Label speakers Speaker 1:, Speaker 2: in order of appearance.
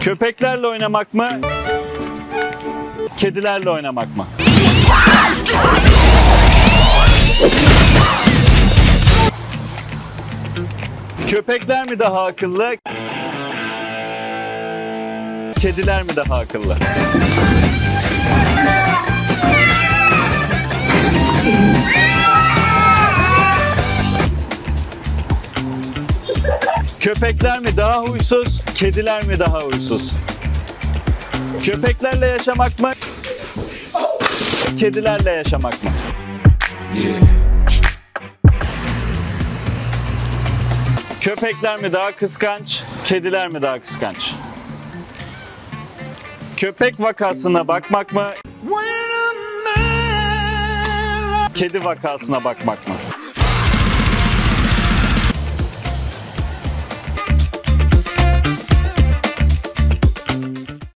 Speaker 1: Köpeklerle oynamak mı? Kedilerle oynamak mı? Köpekler mi daha akıllı? Kediler mi daha akıllı? Köpekler mi daha huysuz, kediler mi daha huysuz? Köpeklerle yaşamak mı? Kedilerle yaşamak mı? Köpekler mi daha kıskanç, kediler mi daha kıskanç? Köpek vakasına bakmak mı? Kedi vakasına bakmak mı?